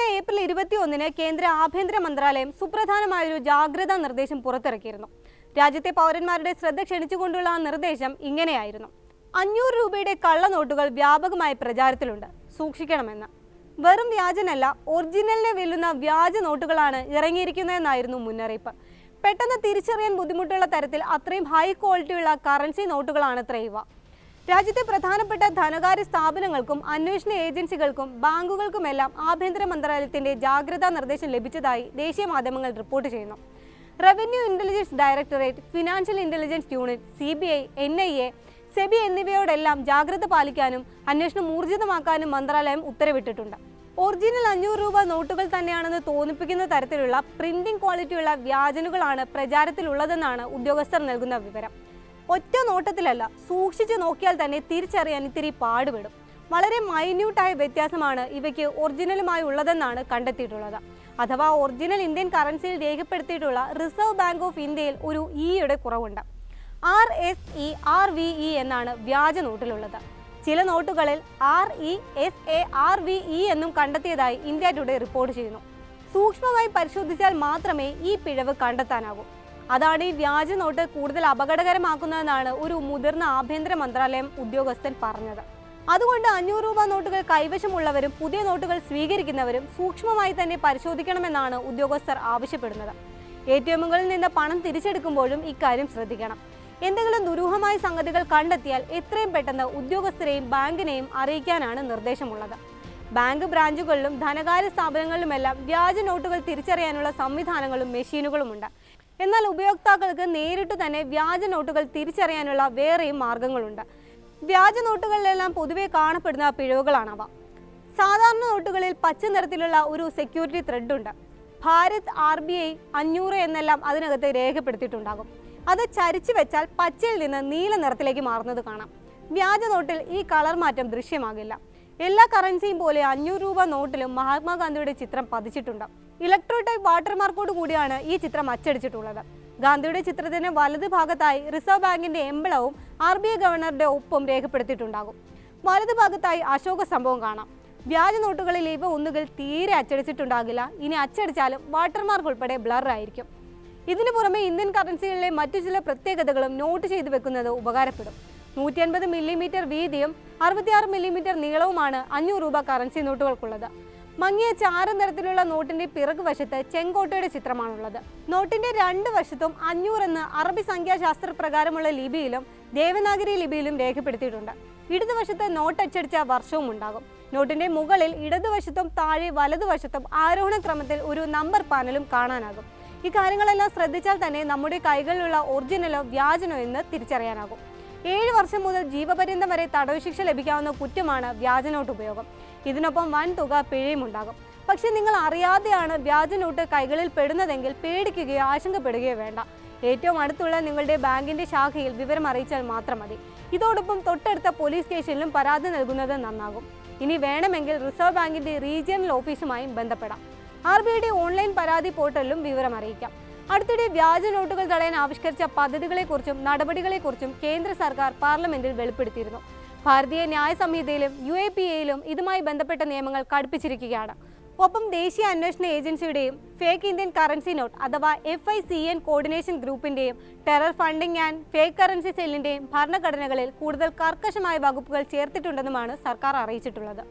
ഇക്കഴിഞ്ഞ ഏപ്രിൽ ഇരുപത്തി ഒന്നിന് കേന്ദ്ര ആഭ്യന്തര മന്ത്രാലയം സുപ്രധാനമായൊരു ജാഗ്രതാ നിർദ്ദേശം പുറത്തിറക്കിയിരുന്നു. രാജ്യത്തെ പൗരന്മാരുടെ ശ്രദ്ധ ക്ഷണിച്ചുകൊണ്ടുള്ള ആ നിർദ്ദേശം ഇങ്ങനെയായിരുന്നു. അഞ്ഞൂറ് രൂപയുടെ കള്ളനോട്ടുകൾ വ്യാപകമായി പ്രചാരത്തിലുണ്ട്. സൂക്ഷിക്കണമെന്ന്. വെറും വ്യാജനല്ല ഒറിജിനലിനെ വെല്ലുന്ന വ്യാജ നോട്ടുകളാണ് ഇറങ്ങിയിരിക്കുന്നതെന്നായിരുന്നു മുന്നറിയിപ്പ്. പെട്ടെന്ന് തിരിച്ചറിയാൻ ബുദ്ധിമുട്ടുള്ള തരത്തിൽ അത്രയും ഹൈ ക്വാളിറ്റിയുള്ള കറൻസി നോട്ടുകളാണ് ഇവ. രാജ്യത്തെ പ്രധാനപ്പെട്ട ധനകാര്യ സ്ഥാപനങ്ങൾക്കും അന്വേഷണ ഏജൻസികൾക്കും ബാങ്കുകൾക്കുമെല്ലാം ആഭ്യന്തര മന്ത്രാലയത്തിന്റെ ജാഗ്രതാ നിർദ്ദേശം ലഭിച്ചതായി ദേശീയ മാധ്യമങ്ങൾ റിപ്പോർട്ട് ചെയ്യുന്നു. Revenue intelligence directorate financial intelligence unit C B I N I A SEBI എന്നിവയോടെല്ലാം ജാഗ്രത പാലിക്കാനും അന്വേഷണം ഊർജിതമാക്കാനും മന്ത്രാലയം ഉത്തരവിട്ടിട്ടുണ്ട്. ഒറിജിനൽ അഞ്ഞൂറ് രൂപ നോട്ടുകൾ തന്നെയാണെന്ന് തോന്നിപ്പിക്കുന്ന തരത്തിലുള്ള പ്രിന്റിംഗ് ക്വാളിറ്റിയുള്ള വ്യാജനുകളാണ് പ്രചാരത്തിലുള്ളതെന്നാണ് ഉദ്യോഗസ്ഥർ നൽകുന്ന വിവരം. ഒറ്റ നോട്ടത്തിലല്ല സൂക്ഷിച്ചു നോക്കിയാൽ തന്നെ തിരിച്ചറിയാൻ ഇത്തിരി പാടുപെടും. വളരെ മൈന്യൂട്ടായ വ്യത്യാസമാണ് ഇവയ്ക്ക് ഒറിജിനലുമായി ഉള്ളതെന്നാണ് കണ്ടെത്തിയിട്ടുള്ളത്. അഥവാ ഒറിജിനൽ ഇന്ത്യൻ കറൻസിയിൽ രേഖപ്പെടുത്തിയിട്ടുള്ള റിസർവ് ബാങ്ക് ഓഫ് ഇന്ത്യയിൽ ഒരു ഇയുടെ കുറവുണ്ട്. R S E R V E എന്നാണ് വ്യാജ നോട്ടിലുള്ളത്. ചില നോട്ടുകളിൽ R E S A R V E എന്നും കണ്ടെത്തിയതായി ഇന്ത്യ ടുഡേ റിപ്പോർട്ട് ചെയ്യുന്നു. സൂക്ഷ്മമായി പരിശോധിച്ചാൽ മാത്രമേ ഈ പിഴവ് കണ്ടെത്താനാകൂ. അതാണ് ഈ വ്യാജ നോട്ട് കൂടുതൽ അപകടകരമാക്കുന്നതെന്നാണ് ഒരു മുതിർന്ന ആഭ്യന്തര മന്ത്രാലയം ഉദ്യോഗസ്ഥൻ പറഞ്ഞത്. അതുകൊണ്ട് അഞ്ഞൂറ് രൂപ നോട്ടുകൾ കൈവശമുള്ളവരും പുതിയ നോട്ടുകൾ സ്വീകരിക്കുന്നവരും സൂക്ഷ്മമായി തന്നെ പരിശോധിക്കണമെന്നാണ് ഉദ്യോഗസ്ഥർ ആവശ്യപ്പെടുന്നത്. എ ടി എമ്മുകളിൽ നിന്ന് പണം തിരിച്ചെടുക്കുമ്പോഴും ഇക്കാര്യം ശ്രദ്ധിക്കണം. എന്തെങ്കിലും ദുരൂഹമായ സംഗതികൾ കണ്ടെത്തിയാൽ എത്രയും പെട്ടെന്ന് ഉദ്യോഗസ്ഥരെയും ബാങ്കിനെയും അറിയിക്കാനാണ് നിർദ്ദേശമുള്ളത്. ബാങ്ക് ബ്രാഞ്ചുകളിലും ധനകാര്യ സ്ഥാപനങ്ങളിലുമെല്ലാം വ്യാജ നോട്ടുകൾ തിരിച്ചറിയാനുള്ള സംവിധാനങ്ങളും മെഷീനുകളുമുണ്ട്. എന്നാൽ ഉപയോക്താക്കൾക്ക് നേരിട്ട് തന്നെ വ്യാജ നോട്ടുകൾ തിരിച്ചറിയാനുള്ള വേറെയും മാർഗങ്ങളുണ്ട്. വ്യാജ നോട്ടുകളിലെല്ലാം പൊതുവെ കാണപ്പെടുന്ന പിഴവുകളാണവ. സാധാരണ നോട്ടുകളിൽ പച്ച നിറത്തിലുള്ള ഒരു സെക്യൂരിറ്റി ത്രെഡ് ഉണ്ട്. ഭാരത് ആർ ബി ഐ അഞ്ഞൂറ് എന്നെല്ലാം അതിനകത്ത് രേഖപ്പെടുത്തിയിട്ടുണ്ടാകും. അത് ചരിച്ചു വെച്ചാൽ പച്ചയിൽ നിന്ന് നീല നിറത്തിലേക്ക് മാറുന്നത് കാണാം. വ്യാജ നോട്ടിൽ ഈ കളർ മാറ്റം ദൃശ്യമാകില്ല. എല്ലാ കറൻസിയും പോലെ അഞ്ഞൂറ് രൂപ നോട്ടിലും മഹാത്മാഗാന്ധിയുടെ ചിത്രം പതിച്ചിട്ടുണ്ട്. ഇലക്ട്രോ ടൈപ്പ് വാട്ടർമാർക്കോട് കൂടിയാണ് ഈ ചിത്രം അച്ചടിച്ചിട്ടുള്ളത്. ഗാന്ധിയുടെ ചിത്രത്തിന് വലത് ഭാഗത്തായി റിസർവ് ബാങ്കിന്റെ എംബളവും ആർ ബി ഐ ഗവർണറുടെ ഒപ്പും രേഖപ്പെടുത്തിയിട്ടുണ്ടാകും. വലത് ഭാഗത്തായി അശോക സംഭവം കാണാം. വ്യാജ നോട്ടുകളിൽ ഇവ ഒന്നുകിൽ തീരെ അച്ചടിച്ചിട്ടുണ്ടാകില്ല. ഇനി അച്ചടിച്ചാലും വാട്ടർമാർക്ക് ഉൾപ്പെടെ ബ്ലർ ആയിരിക്കും. ഇതിനു പുറമെ ഇന്ത്യൻ കറൻസികളിലെ മറ്റു ചില പ്രത്യേകതകളും നോട്ട് ചെയ്തു വെക്കുന്നത് ഉപകാരപ്പെടും. നൂറ്റി അൻപത് മില്ലിമീറ്റർ വീതിയും അറുപത്തിയാറ് മില്ലിമീറ്റർ നീളവുമാണ് അഞ്ഞൂറ് രൂപ കറൻസി നോട്ടുകൾക്കുള്ളത്. മങ്ങിയ ചാര നിറത്തിലുള്ള നോട്ടിന്റെ പിറകു വശത്ത് ചെങ്കോട്ടയുടെ ചിത്രമാണുള്ളത്. നോട്ടിന്റെ രണ്ട് വശത്തും അഞ്ഞൂറ് എന്ന് അറബി സംഖ്യാശാസ്ത്ര പ്രകാരമുള്ള ലിപിയിലും ദേവനാഗരി ലിപിയിലും രേഖപ്പെടുത്തിയിട്ടുണ്ട്. ഇടതുവശത്ത് നോട്ട് അച്ചടിച്ച വർഷവും ഉണ്ടാകും. നോട്ടിന്റെ മുകളിൽ ഇടതുവശത്തും താഴെ വലതുവശത്തും ആരോഹണ ക്രമത്തിൽ ഒരു നമ്പർ പാനലും കാണാനാകും. ഈ കാര്യങ്ങളെല്ലാം ശ്രദ്ധിച്ചാൽ തന്നെ നമ്മുടെ കൈകളിലുള്ള ഒറിജിനലോ വ്യാജനോ എന്ന് തിരിച്ചറിയാനാകും. ഏഴ് വർഷം മുതൽ ജീവപര്യന്തം വരെ തടവ് ശിക്ഷ ലഭിക്കാവുന്ന കുറ്റമാണ് വ്യാജനോട്ട് ഉപയോഗം ഇതിനൊപ്പം വൻ തുക പിഴയും ഉണ്ടാകും പക്ഷേ നിങ്ങൾ അറിയാതെയാണ് വ്യാജ നോട്ട് കൈകളിൽ പെടുന്നതെങ്കിൽ പേടിക്കുകയോ ആശങ്കപ്പെടുകയോ വേണ്ട. ഏറ്റവും അടുത്തുള്ള നിങ്ങളുടെ ബാങ്കിന്റെ ശാഖയിൽ വിവരം അറിയിച്ചാൽ മാത്രം മതി. ഇതോടൊപ്പം തൊട്ടടുത്ത പോലീസ് സ്റ്റേഷനിലും പരാതി നൽകുന്നത് നന്നാകും. ഇനി വേണമെങ്കിൽ റിസർവ് ബാങ്കിന്റെ റീജിയണൽ ഓഫീസുമായും ബന്ധപ്പെടാം. ആർ ബി ഐയുടെ ഓൺലൈൻ പരാതി പോർട്ടലിലും വിവരം അറിയിക്കാം. അടുത്തിടെ വ്യാജ നോട്ടുകൾ തടയാൻ ആവിഷ്കരിച്ച പദ്ധതികളെക്കുറിച്ചും നടപടികളെക്കുറിച്ചും കേന്ദ്ര സർക്കാർ പാർലമെന്റിൽ വെളിപ്പെടുത്തിയിരുന്നു. ഭാരതീയ ന്യായ സംഹിതയിലും യു എ പി എയിലും ഇതുമായി ബന്ധപ്പെട്ട നിയമങ്ങൾ കടുപ്പിച്ചിരിക്കുകയാണ്. ഒപ്പം ദേശീയ അന്വേഷണ ഏജൻസിയുടെയും ഫേക്ക് ഇന്ത്യൻ കറൻസി നോട്ട് അഥവാ F I C N coordination ഗ്രൂപ്പിന്റെയും terror funding and fake currency സെല്ലിന്റെയും ഭരണഘടനകളിൽ കൂടുതൽ കർക്കശമായ വകുപ്പുകൾ ചേർത്തിട്ടുണ്ടെന്നുമാണ് സർക്കാർ അറിയിച്ചിട്ടുള്ളത്.